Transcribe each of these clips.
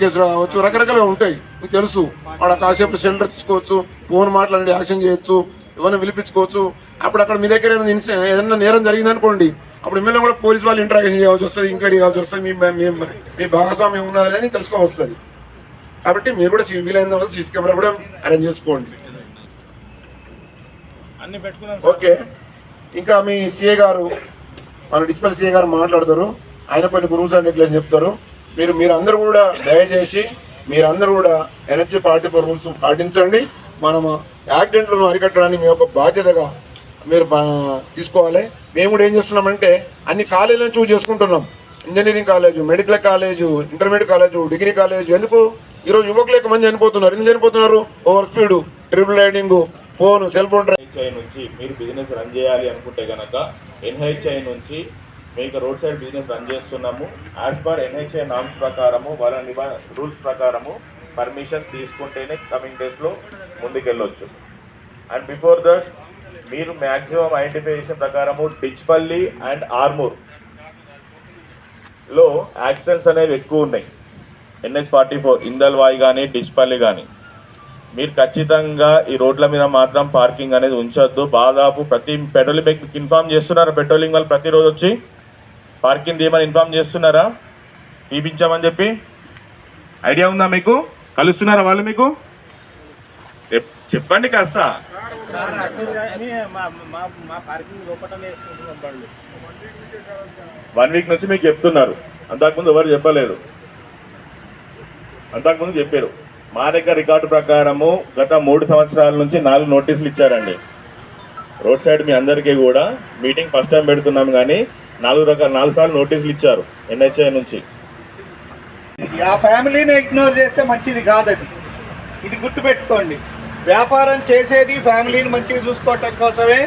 కేసులు కావచ్చు రకరకాలుగా ఉంటాయి. మీకు తెలుసు. వాడు కాసేపు సెంటర్ తీసుకోవచ్చు ఫోన్ మాట్లాడి యాక్షన్ చేయొచ్చు ఎవరిని పిలిపించుకోవచ్చు. అప్పుడు అక్కడ మీ దగ్గర ఏదైనా ఏదైనా నేరం జరిగింది అనుకోండి అప్పుడు ఎమ్మెల్యే కూడా పోలీస్ వాళ్ళు ఇంటరాక్షన్ చేయాల్సి వస్తుంది ఎంక్వైరీ చేయాల్సి వస్తుంది మీ మీ- భాగస్వామ్యం ఉన్నది అని తెలుసుకోవస్తుంది. కాబట్టి మీరు కూడా వీలైన సీసీ కెమెరా కూడా అరేంజ్ చేసుకోండి. ఓకే. ఇంకా మీ సిఏ గారు మన డిజిటల్ సిఏ గారు మాట్లాడతారు. ఆయన కొన్ని రూల్స్ అండ్ రెగ్యులేషన్ చెప్తారు. మీరు మీరందరూ కూడా దయచేసి మీరందరూ కూడా ఎనర్జీ పార్టీ రూల్స్ పాటించండి. మనము యాక్సిడెంట్లను అరికట్టడానికి మీ యొక్క బాధ్యతగా మీరు తీసుకోవాలి. మేము కూడా ఏం చేస్తున్నామంటే అన్ని కాలేజీలను చూజ్ చేసుకుంటున్నాం. Engineering college medical college intermediate college degree college ఎందుకు? ఈరోజు యువకులు ఎక్కువ మంది చనిపోతున్నారు. ఎందుకు చనిపోతున్నారు? Over speed triple riding phone cell phone నుంచి మీరు బిజినెస్ రన్ చేయాలి అనుకుంటే కనుక ఎన్హెచ్ఐ నుంచి మీకు రోడ్ సైడ్ బిజినెస్ రన్ చేస్తున్నాము. యాజ్ పర్ ఎన్హెచ్ఏ నామ్స్ ప్రకారము వాళ్ళ నిబా రూల్స్ ప్రకారము పర్మిషన్ తీసుకుంటేనే కమింగ్ డేస్లో ముందుకెళ్ళొచ్చు. అండ్ బిఫోర్ దట్ మీరు మ్యాక్సిమం ఐడెంటిఫికేషన్ ప్రకారము డిచ్పల్లి అండ్ ఆర్మూర్లో యాక్సిడెంట్స్ అనేవి ఎక్కువ ఉన్నాయి. ఎన్హెచ్ ఫార్టీ ఫోర్ ఇందల్వాయి కానీ డిచ్పల్లి కానీ మీరు ఖచ్చితంగా ఈ రోడ్ల మీద మాత్రం పార్కింగ్ అనేది ఉంచొద్దు. దాదాపు ప్రతి పెట్రోలింగ్ మీకు ఇన్ఫామ్ చేస్తున్నారు పెట్రోలింగ్ వాళ్ళు ప్రతిరోజు వచ్చి. పార్కింగ్ ఏమని ఇన్ఫామ్ చేస్తున్నారా? తీపించామని చెప్పి. ఐడియా ఉందా మీకు? కలుస్తున్నారా వాళ్ళు మీకు? చెప్- చెప్పండి కాస్త. వన్ వీక్ నుంచి మీకు చెప్తున్నారు. అంతకుముందు ఎవరు చెప్పలేదు. అంతకుముందు చెప్పారు. మా దగ్గర రికార్డు ప్రకారము గత మూడు సంవత్సరాల నుంచి నాలుగు నోటీసులు ఇచ్చారండి. రోడ్ సైడ్ మీ అందరికీ కూడా మీటింగ్ ఫస్ట్ టైం పెడుతున్నాం కానీ నాలుగు రకాల నాలుగు సార్లు నోటీసులు ఇచ్చారు ఎన్హెచ్ఐ నుంచి. ఆ ఫ్యామిలీని ఇగ్నోర్ చేస్తే మంచిది కాదది. ఇది గుర్తుపెట్టుకోండి. వ్యాపారం చేసేది ఫ్యామిలీని మంచిగా చూసుకోవటం కోసమే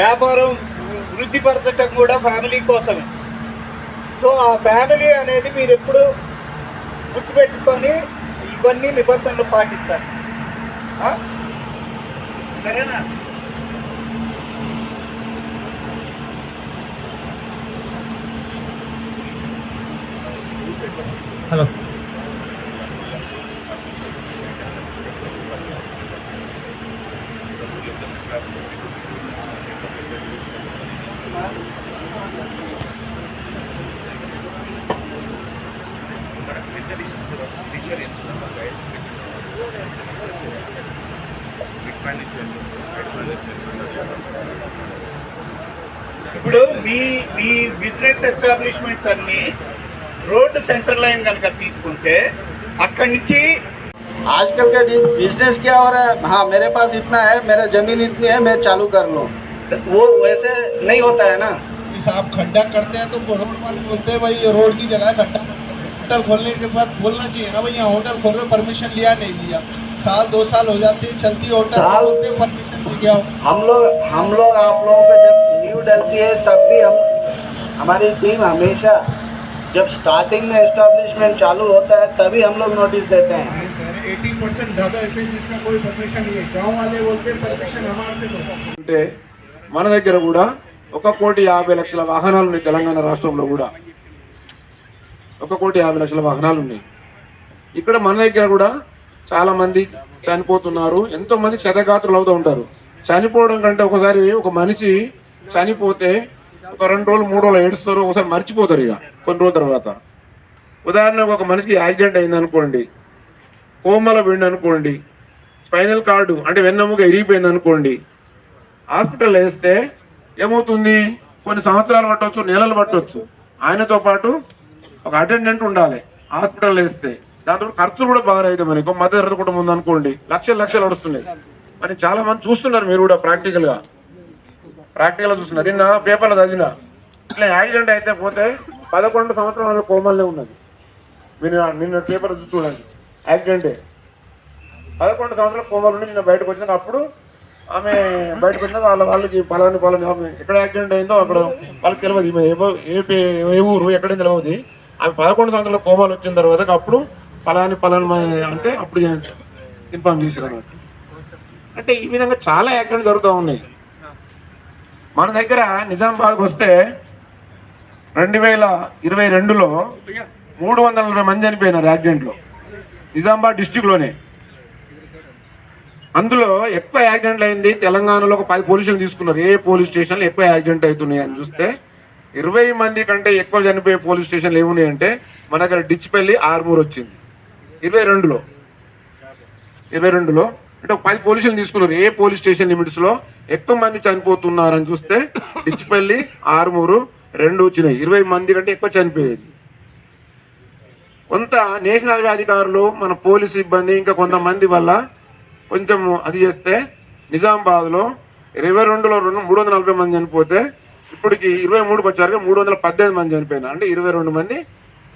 వ్యాపారం వృద్ధిపరచటం కూడా ఫ్యామిలీ కోసమే. సో ఆ ఫ్యామిలీ అనేది మీరు ఎప్పుడు గుర్తుపెట్టుకొని ఇవన్నీ నిబంధనలు పాటించాలి. సరేనా? సరేనా ఇప్పుడు మీ మీ బిజినెస్ ఎస్టాబ్లిష్మెంట్స్ అన్ని రోడ్డు సెంటర్ లైన్ కనుక తీసుకుంటే అక్కడి నుంచి आजकल का बिजनेस क्या हो रहा है हाँ मेरे पास इतना है मेरा जमीन इतनी है मैं चालू कर लूँ वो वैसे नहीं होता है ना इस आप खड्डा करते हैं तो वो रोड वाले बोलते हैं भाई ये रोड की जगह है खड्डा होटल खोलने के बाद बोलना चाहिए ना भाई यहाँ होटल खोल रहे परमिशन लिया नहीं लिया साल दो साल हो जाते हैं चलती होटल साल- बोलते परमिशन ले गया हो हम लोग हम लोग आप लोगों को जब न्यू डलती है तब भी हम हमारी टीम हमेशा जब स्टार्टिंग में एस्टेब्लिशमेंट चालू होता है तभी हम लोग नोटिस देते हैं नहीं सर एटी परसेंट ढाबा ऐसे हैं जिसका कोई परमिशन नहीं है गाँव वाले बोलते हैं परमिशन हमारे से लो అంటే మన దగ్గర కూడా ఒక కోటి యాభై లక్షల వాహనాలు ఉన్నాయి తెలంగాణ రాష్ట్రంలో కూడా ఒక కోటి యాభై లక్షల వాహనాలు ఉన్నాయి ఇక్కడ మన దగ్గర కూడా చాలా మంది చనిపోతున్నారు ఎంతో మంది క్షతగాత్రులు అవుతూ ఉంటారు చనిపోవడం కంటే ఒకసారి ఒక మనిషి చనిపోతే ఒక రెండు రోజులు మూడు రోజులు ఏడుస్తారు ఒకసారి మర్చిపోతారు ఇక కొన్ని రోజుల తర్వాత. ఉదాహరణకు ఒక మనిషికి యాక్సిడెంట్ అయింది అనుకోండి కోమల పోయింది అనుకోండి స్పైనల్ కార్డు అంటే వెన్నెముక ఇరిగిపోయింది అనుకోండి హాస్పిటల్ వేస్తే ఏమవుతుంది? కొన్ని సంవత్సరాలు పట్టవచ్చు నెలలు పట్టవచ్చు ఆయనతో పాటు ఒక అటెండెంట్ ఉండాలి హాస్పిటల్ వేస్తే. దాంతో ఖర్చులు కూడా బాగా అయితే మనకి మధ్య కుటుంబం ఉంది అనుకోండి లక్షలు లక్షలు నడుస్తున్నాయి. మరి చాలా మంది చూస్తున్నారు మీరు కూడా ప్రాక్టికల్గా. ప్రాక్టికల్ చూస్తున్నా. నిన్న పేపర్లో చదివిన. ఇట్లా యాక్సిడెంట్ అయితే పోతే పదకొండు సంవత్సరాల కోమల్నే ఉన్నది. మీరు నిన్న పేపర్ చూసి చూడండి. యాక్సిడెంటే. పదకొండు సంవత్సరాల కోమలు నిన్న బయటకు వచ్చినాక అప్పుడు ఆమె బయటకు వచ్చినాక వాళ్ళ వాళ్ళకి పలాని పలాని ఆమె ఎక్కడ యాక్సిడెంట్ అయిందో అక్కడ వాళ్ళకి తెలియదు ఈమె ఏ ఏ పే- ఏ ఊరు ఎక్కడ తెలియదు ఆమె పదకొండు సంవత్సరాల కోమాలు వచ్చిన తర్వాత అప్పుడు పలాని పలాని అంటే అప్పుడు ఇన్ఫామ్ చేశారు అన్నట్టు. అంటే ఈ విధంగా చాలా యాక్సిడెంట్ జరుగుతూ ఉన్నాయి. మన దగ్గర నిజామాబాద్కి వస్తే రెండు వేల ఇరవై రెండులో మూడు వందల నలభై మంది చనిపోయినారు యాక్సిడెంట్లో. నిజామాబాద్ డిస్టిక్లోనే. అందులో ఎక్కువ యాక్సిడెంట్లు అయింది. తెలంగాణలో ఒక పది పోలీసులు తీసుకున్నారు. ఏ పోలీస్ స్టేషన్లు ఎక్కువ యాక్సిడెంట్ అవుతున్నాయి అని చూస్తే ఇరవై మంది కంటే ఎక్కువ చనిపోయే పోలీస్ స్టేషన్లు ఏమున్నాయి అంటే మన దగ్గర డిచ్చిపల్లి ఆర్మూర్ వచ్చింది. ఇరవై రెండులో. ఇరవై రెండులో అంటే ఒక పది పోలీసులు తీసుకున్నారు. ఏ పోలీస్ స్టేషన్ లిమిట్స్లో ఎక్కువ మంది చనిపోతున్నారని చూస్తే డిచ్చిపల్లి ఆర్మూరు రెండు వచ్చినాయి. ఇరవై మంది కంటే ఎక్కువ చనిపోయేది. కొంత నేషనల్ అధికారులు మన పోలీసు సిబ్బంది ఇంకా కొంతమంది వల్ల కొంచెం అది చేస్తే నిజామాబాద్లో ఇరవై రెండులో రెండు మూడు వందల నలభై మంది చనిపోతే ఇప్పటికి ఇరవై మూడుకి వచ్చారు మూడు వందల పద్దెనిమిది మంది చనిపోయినారు. అంటే ఇరవై రెండు మంది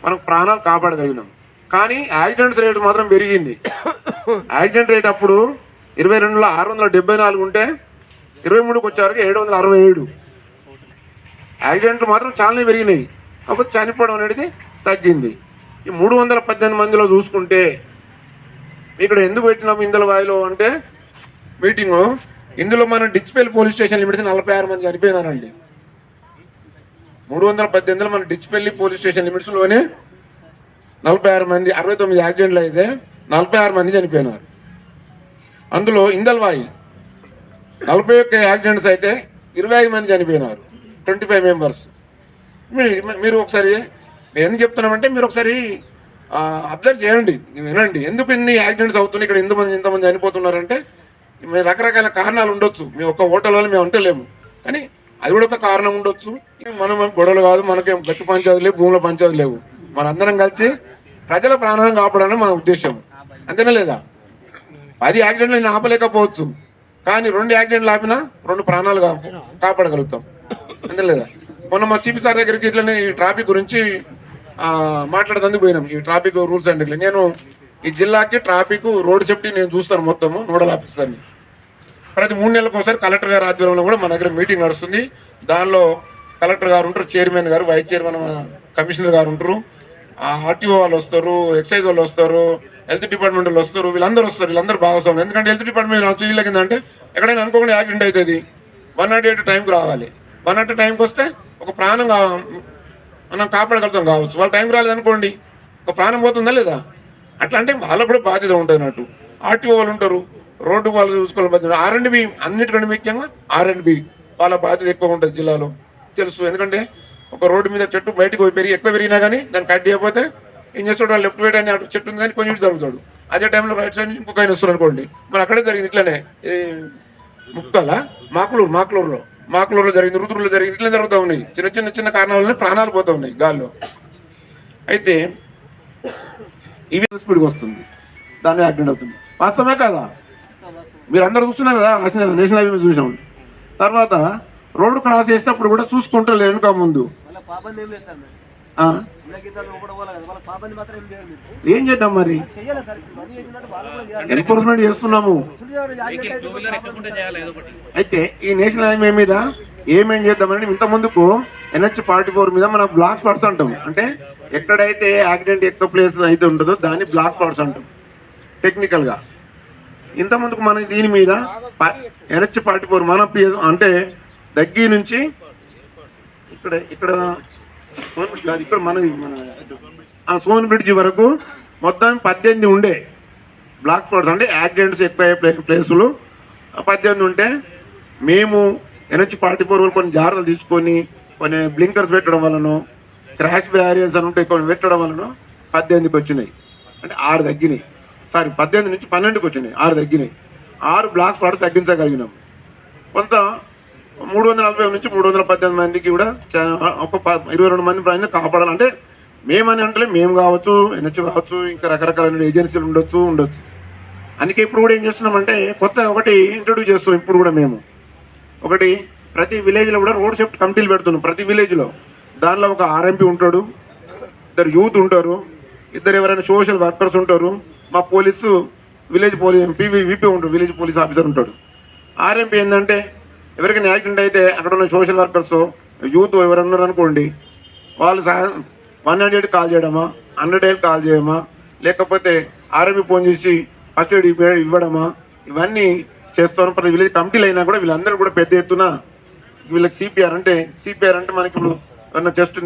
మనకు ప్రాణాలు కాపాడగలిగినాం. కానీ యాక్సిడెంట్స్ రేటు మాత్రం పెరిగింది. యాక్సిడెంట్ రేట్ అప్పుడు ఇరవై రెండులో ఆరు వందల డెబ్బై నాలుగు ఉంటే ఇరవై మూడుకి వచ్చేవరకు ఏడు వందల అరవై ఏడు. యాక్సిడెంట్లు మాత్రం చాలానే పెరిగినాయి. కాకపోతే చనిపోవడం అనేది తగ్గింది. ఈ మూడు వందల పద్దెనిమిది మందిలో చూసుకుంటే ఇక్కడ ఎందుకు పెట్టినాం ఇందుల వాయిలో అంటే మీటింగు? ఇందులో మనం డిచ్పేల్ పోలీస్ స్టేషన్ లిమిట్స్ నలభై ఆరు మంది చనిపోయినారండి. మూడు వందల పద్దెనిమిదిలో మన డిచ్పల్లి పోలీస్ స్టేషన్ లిమిట్స్లోనే నలభై ఆరు మంది అరవై తొమ్మిది యాక్సిడెంట్లు అయితే నలభై ఆరు మంది చనిపోయినారు. అందులో ఇందల్వాయి నలభై ఒక్క యాక్సిడెంట్స్ అయితే ఇరవై ఐదు మంది చనిపోయినారు ట్వంటీ ఫైవ్ మెంబర్స్. మీరు ఒకసారి నేను చెప్తున్నామంటే మీరు ఒకసారి అబ్జర్వ్ చేయండి వినండి. ఎందుకు ఇన్ని యాక్సిడెంట్స్ అవుతున్నాయి ఇక్కడ ఎంతమంది ఇంతమంది చనిపోతున్నారంటే మీ రకరకాల కారణాలు ఉండొచ్చు. మీ ఒక్క హోటల్ వల్ల మేము అంటలేము. కానీ అది కూడా ఒక కారణం ఉండొచ్చు. మనం గొడవలు కాదు మనకేం గట్టి పంచాయతీ లేవు భూముల పంచాయతీ లేవు. మనందరం కలిసి ప్రజల ప్రాణాలను కాపాడాలని మా ఉద్దేశం. అంతేనా లేదా? పది యాక్సిడెంట్లు నేను ఆపలేకపోవచ్చు. కానీ రెండు యాక్సిడెంట్లు ఆపినా రెండు ప్రాణాలు కాపాడగలుగుతాం. అంతే లేదా? మొన్న మా సిపి సార్ దగ్గరికి ఇట్లనే ఈ ట్రాఫిక్ గురించి మాట్లాడదందుకు పోయినాం. ఈ ట్రాఫిక్ రూల్స్ అండ్ నేను ఈ జిల్లాకి ట్రాఫిక్ రోడ్ సేఫ్టీ నేను చూస్తాను మొత్తము నోడల్ ఆఫీసర్ని. ప్రతి మూడు నెలలకు ఒకసారి కలెక్టర్ గారి ఆధ్వర్యంలో కూడా మన దగ్గర మీటింగ్ నడుస్తుంది. దానిలో కలెక్టర్ గారు ఉంటారు చైర్మన్ గారు వైస్ చైర్మన్ కమిషనర్ గారు ఉంటారు. ఆర్టీఓ వాళ్ళు వస్తారు ఎక్సైజ్ వాళ్ళు వస్తారు. హెల్త్ డిపార్ట్మెంట్ వాళ్ళు వస్తారు వీళ్ళందరూ వస్తారు వీళ్ళందరూ బాగా ఎందుకంటే హెల్త్ డిపార్ట్మెంట్ వచ్చి వీళ్ళకి అంటే ఎక్కడైనా అనుకోకుండా యాక్సిడెంట్ అవుతుంది. వన్ నాట్ ఎయిట్ టైంకి రావాలి. వన్ నాట్ టైంకి వస్తే ఒక ప్రాణం మనం కాపాడగలుగుతాం కావచ్చు. వాళ్ళ టైం రాలేదనుకోండి ఒక ప్రాణం పోతుందా లేదా? అట్లా అంటే వాళ్ళకు కూడా బాధ్యత ఉంటుంది అన్నట్టు. ఆర్టీఓ వాళ్ళు ఉంటారు రోడ్డు వాళ్ళు చూసుకోవాలి బాధ్యత ఆర్ అండ్ బి అన్నిటికంటే ముఖ్యంగా ఆర్ అండ్ బి వాళ్ళ బాధ్యత ఎక్కువ ఉంటుంది జిల్లాలో. తెలుసు. ఎందుకంటే ఒక రోడ్డు మీద చెట్టు బయటకు పోయి పెరిగి ఎక్కువ పెరిగినా కానీ దాన్ని కట్ చేయకపోతే ఏం చేస్తాడు? లెఫ్ట్ రైట్ అని అటు చెట్టు ఉంది కానీ కొంచెం జరుగుతాడు అదే టైంలో రైట్ సైడ్ నుంచి ఇంకొక ఆయన వస్తారు అనుకోండి. మరి అక్కడే జరిగింది ఇట్లనే. ముక్కల మాకులూరు మాకులూరులో. మాకులూరులో జరిగింది రుద్రులో జరిగింది ఇట్లా జరుగుతూ ఉన్నాయి. చిన్న చిన్న చిన్న కారణాల వల్ల ప్రాణాలు పోతూ ఉన్నాయి గాల్లో. అయితే ఇవి స్పీడ్కి వస్తుంది. దాన్ని యాక్సిడెంట్ అవుతుంది. వాస్తవమే కదా? మీరు అందరూ చూస్తున్నారు కదా నేషనల్ హైవే చూసాం. తర్వాత రోడ్డు క్రాస్ చేసినప్పుడు కూడా చూసుకుంటారు వెనుక ముందు. ఏం చేద్దాం మరి? ఎన్ఫోర్స్మెంట్ చేస్తున్నాము. అయితే ఈ నేషనల్ హైవే మీద ఏమేం చేద్దామని ఇంత ముందుకు ఎన్హెచ్ ఫార్టీ ఫోర్ మీద మనం బ్లాక్ స్పాట్స్ అంటాం. అంటే ఎక్కడైతే యాక్సిడెంట్ ఎక్కువ ప్లేస్ అయితే ఉంటుందో దాన్ని బ్లాక్ స్పాట్స్ అంటాం టెక్నికల్గా ఇంత ముందుకు మనం దీని మీద ఎన్హెచ్ ఫార్టీ ఫోర్ మన అంటే దగ్గి నుంచి ఇక్కడ ఇక్కడ కాదు, ఇక్కడ మన మన సోన్ బ్రిడ్జ్ వరకు మొత్తం పద్దెనిమిది ఉండే బ్లాక్ స్పాట్స్ అంటే యాక్సిడెంట్స్ ఎక్కువ అయ్యే ప్లే ప్లేసులు పద్దెనిమిది ఉంటే మేము ఎన్హెచ్ ఫార్టీ ఫోర్ వాళ్ళు కొన్ని జాగ్రత్తలు తీసుకొని కొన్ని బ్లింకర్స్ పెట్టడం వలన క్రాష్ బ్యారియర్స్ అని ఉంటాయి కొన్ని పెట్టడం వలన పద్దెనిమిదికి వచ్చినాయి. అంటే ఆరు తగ్గినాయి. సారీ పద్దెనిమిది నుంచి పన్నెండుకి వచ్చినాయి. ఆరు తగ్గినాయి. ఆరు బ్లాక్ స్పాట్ తగ్గించగలిగినాం. కొంత మూడు వందల నలభై నుంచి మూడు వందల పద్దెనిమిది మందికి కూడా ఒక ఇరవై రెండు మంది ప్రయాణం కాపాడాలంటే మేమని అంటే మేము కావచ్చు ఎన్హెచ్ కావచ్చు ఇంకా రకరకాల ఏజెన్సీలు ఉండొచ్చు ఉండొచ్చు. అందుకే ఇప్పుడు కూడా ఏం చేస్తున్నామంటే కొత్త ఒకటి ఇంట్రడ్యూస్ చేస్తున్నాం ఇప్పుడు కూడా మేము. ఒకటి ప్రతి విలేజ్లో కూడా రోడ్ సేఫ్టీ కమిటీలు పెడుతున్నాం ప్రతి విలేజ్లో. దానిలో ఒక ఆర్ఎంపీ ఉంటాడు ఇద్దరు యూత్ ఉంటారు ఇద్దరు ఎవరైనా సోషల్ వర్కర్స్ ఉంటారు. మా police village police PV VP ఉంటాడు విలేజ్ పోలీస్ ఆఫీసర్ ఉంటాడు. ఆర్ఎంపీ ఏంటంటే ఎవరికైనా యాక్సిడెంట్ అయితే అక్కడ ఉన్న సోషల్ వర్కర్స్ యూత్ ఎవరన్నారు అనుకోండి వాళ్ళు వన్ నాట్ ఎయిట్ కాల్ చేయడమా హండ్రెడ్ ఎయిట్ కాల్ చేయడమా లేకపోతే ఆర్ఎంపీ ఫోన్ చేసి ఫస్ట్ ఎయిడ్ ఇవ్వడమా ఇవన్నీ చేస్తాను ప్రతి విలేజ్ కమిటీలు అయినా కూడా వీళ్ళందరూ కూడా పెద్ద ఎత్తున వీళ్ళకి సిపిఆర్ అంటే సిపిఆర్ అంటే మనకి ఇప్పుడు ఏమన్నా జస్ట్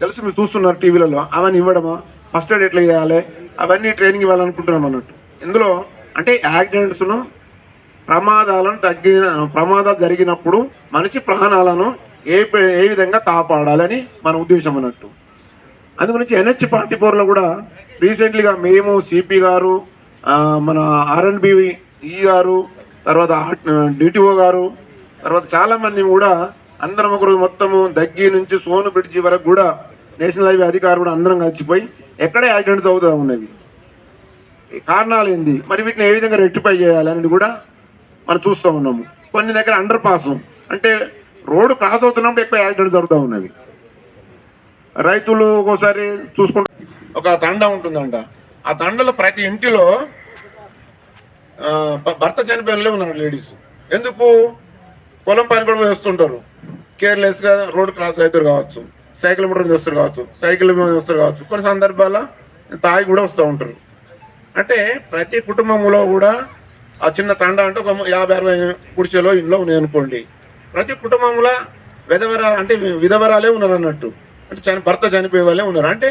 తెలిసి మీరు చూస్తున్నారు టీవీలలో అవన్నీ ఇవ్వడమా ఫస్ట్ ఎయిడ్ ఎట్లా చేయాలి అవన్నీ ట్రైనింగ్ ఇవ్వాలనుకుంటున్నాం అన్నట్టు. ఇందులో అంటే యాక్సిడెంట్స్ను ప్రమాదాలను తగ్గిన ప్రమాదాలు జరిగినప్పుడు మనిషి ప్రాణాలను ఏ ఏ విధంగా కాపాడాలని మన ఉద్దేశం అన్నట్టు. అందు గురించి ఎన్హెచ్ ఫార్టీ ఫోర్లో కూడా రీసెంట్లీగా మేము సిపి గారు మన ఆర్ఎన్బి ఈ గారు తర్వాత డిటిఓ గారు తర్వాత చాలామంది కూడా అందరం ఒకరు మొత్తము దగ్గి నుంచి సోను బ్రిడ్జి వరకు కూడా నేషనల్ హైవే అధికారులు కూడా అందరం కలిసిపోయి ఎక్కడే యాక్సిడెంట్స్ అవుతూ ఉన్నవి. కారణాలు ఏంది? మరి వీటిని ఏ విధంగా రెక్టిఫై చేయాలనేది కూడా మనం చూస్తూ ఉన్నాము. కొన్ని దగ్గర అండర్ పాస్ అంటే రోడ్డు క్రాస్ అవుతున్నప్పుడు ఎక్కువ యాక్సిడెంట్ జరుగుతూ ఉన్నవి రైతులు ఒక్కోసారి చూసుకుంటే ఒక తండ ఉంటుందంట. ఆ తండలో ప్రతి ఇంటిలో భ- భర్త చనిపోయినలే ఉన్నారు లేడీస్. ఎందుకు? పొలం పని కూడా వేస్తుంటారు కేర్లెస్గా రోడ్డు క్రాస్ అవుతారు కావచ్చు. సైకిల్ మోటార్ చేస్తారు కావచ్చు. సైకిల్ మీద వస్తారు కావచ్చు. కొన్ని సందర్భాల తాగి కూడా వస్తూ ఉంటారు. అంటే ప్రతి కుటుంబంలో కూడా ఆ చిన్న తండ అంటే ఒక యాభై అరవై గుడిసెలో ఇంట్లో ఉన్నాయి అనుకోండి ప్రతి కుటుంబంలో విధవరా అంటే విధవరాలే ఉన్నారు అన్నట్టు అంటే చని భర్త చనిపోయే వాళ్ళే ఉన్నారు. అంటే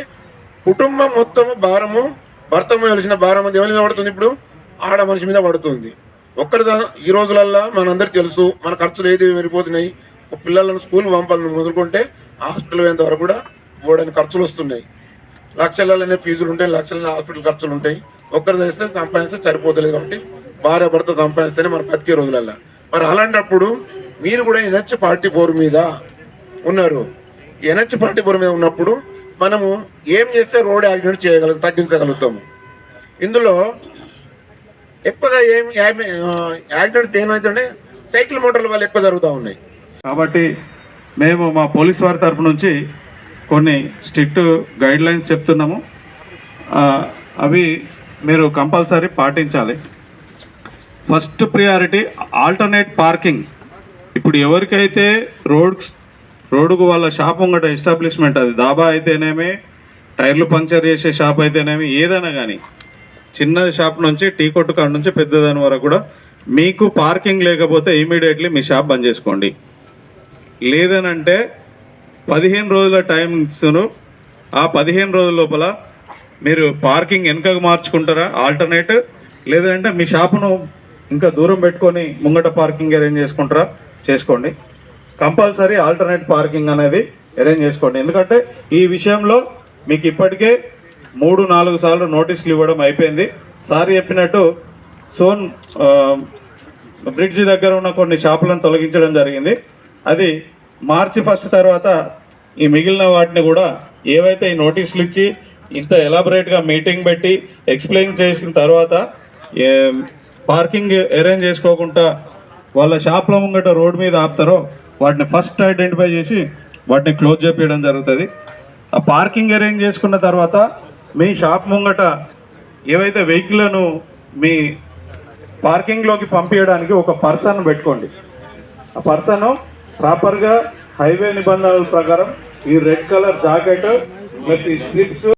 కుటుంబం మొత్తము భారము భర్త వెలిసిన భారం అది ఎవరి మీద పడుతుంది ఇప్పుడు? ఆడ మనిషి మీద పడుతుంది. ఒక్కరి ఈ రోజులల్లో మనందరికి తెలుసు మన ఖర్చులు ఏది వెళ్ళిపోతున్నాయి ఒక పిల్లలను స్కూల్ పంపాలని మొదలుకుంటే హాస్పిటల్ పోయేంత వరకు కూడా బోడని ఖర్చులు వస్తున్నాయి. లక్షలనే ఫీజులు ఉంటాయి లక్షలనే హాస్పిటల్ ఖర్చులు ఉంటాయి ఒక్కరు చేస్తే సంపాదిస్తే సరిపోతలేదు కాబట్టి భార్య భర్త సంపాదిస్తేనే మన బతికే రోజులల్లా. మరి అలాంటప్పుడు మీరు కూడా ఎనర్చి పార్టీ పోరు మీద ఉన్నారు. ఎనర్చి పార్టీ పోరు మీద ఉన్నప్పుడు మనము ఏం చేస్తే రోడ్ యాక్సిడెంట్ చేయగలం తగ్గించగలుగుతాము. ఇందులో ఎక్కువగా ఏం యాక్సిడెంట్ ఏమైతుంటే సైకిల్ మోటార్ల వల్ల ఎక్కువ జరుగుతూ ఉన్నాయి. కాబట్టి మేము మా పోలీస్ వారి తరపు నుంచి కొన్ని స్ట్రిక్ట్ గైడ్ లైన్స్ చెప్తున్నాము. అవి మీరు కంపల్సరీ పాటించాలి. First priority alternate parking. ఇప్పుడు ఎవరికైతే రోడ్ రోడ్డుకు వాళ్ళ షాప్ ఉంగట ఎస్టాబ్లిష్మెంట్ అది దాబా అయితేనేమి టైర్లు పంక్చర్ చేసే షాప్ అయితేనేమి ఏదైనా కానీ చిన్న షాప్ నుంచి టీ కొట్టు కాడ నుంచి పెద్దదాని వరకు కూడా మీకు పార్కింగ్ లేకపోతే ఇమీడియట్లీ మీ షాప్ బంద్ చేసుకోండి. లేదనంటే పదిహేను రోజుల టైం ఇస్తున్నారు ఆ పదిహేను రోజుల లోపల మీరు పార్కింగ్ వెనుకకు మార్చుకుంటారా ఆల్టర్నేట్? లేదంటే మీ షాపును ఇంకా దూరం పెట్టుకొని ముంగట పార్కింగ్ అరేంజ్ చేసుకుంటారా? చేసుకోండి. కంపల్సరీ ఆల్టర్నేట్ పార్కింగ్ అనేది అరేంజ్ చేసుకోండి. ఎందుకంటే ఈ విషయంలో మీకు ఇప్పటికే మూడు నాలుగు సార్లు నోటీసులు ఇవ్వడం అయిపోయింది. సార్ చెప్పినట్టు సోన్ బ్రిడ్జి దగ్గర ఉన్న కొన్ని షాపులను తొలగించడం జరిగింది. అది మార్చి ఫస్ట్ తర్వాత ఈ మిగిలిన వాటిని కూడా ఏవైతే ఈ నోటీసులు ఇచ్చి ఇంత ఎలాబరేట్గా మీటింగ్ పెట్టి ఎక్స్ప్లెయిన్ చేసిన తర్వాత ఏ, పార్కింగ్ అరేంజ్ చేసుకోకుండా వాళ్ళ షాప్ల ముంగట రోడ్ మీద ఆపుతారో వాటిని ఫస్ట్ ఐడెంటిఫై చేసి వాటిని క్లోజ్ చేపించడం జరుగుతుంది. ఆ పార్కింగ్ అరేంజ్ చేసుకున్న తర్వాత మీ షాప్ ముంగట ఏవైతే వెహికల్లను మీ పార్కింగ్లోకి పంపించడానికి ఒక పర్సన్ పెట్టుకోండి. ఆ పర్సన్ ప్రాపర్గా హైవే నిబంధనల ప్రకారం ఈ రెడ్ కలర్ జాకెట్ ప్లస్ ఈ స్ట్రిప్స్